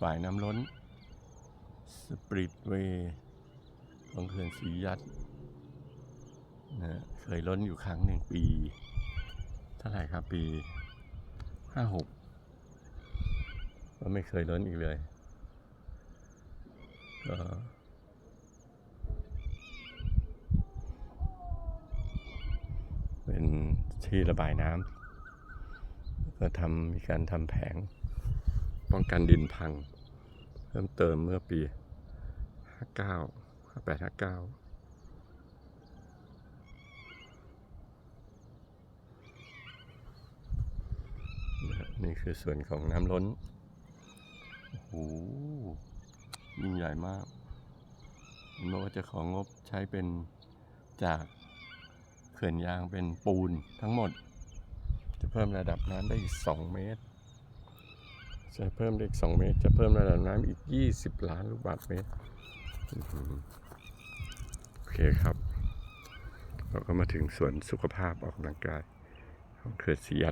ฝายน้ำล้น สปริตเวย์ของเขื่อนศรียัดนะเคยล้นอยู่ครั้งหนึ่งปี เท่าไหร่ครับปีห้าหกก็ไม่เคยล้นอีกเลยก็เป็นที่ระบายน้ำ ก็ทำมีการทำแผง ป้องกันดินพัง เพิ่มเติมเมื่อปี 59 58 59 นี่คือส่วนของน้ำล้น โอ้โห ยิ่งใหญ่มากเห็นบอกว่าจะของงบใช้เป็นจากเขื่อนยางเป็นปูนทั้งหมด เพิ่มระดับน้ำได้อีก 2 เมตร จะเพิ่มได้อีก 2 เมตร จะเพิ่มระดับน้ำอีก 20 ล้านลูกบาศก์เมตร โอเคครับ เราก็มาถึงสวนสุขภาพออกกำลังกายของเขื่อนสีย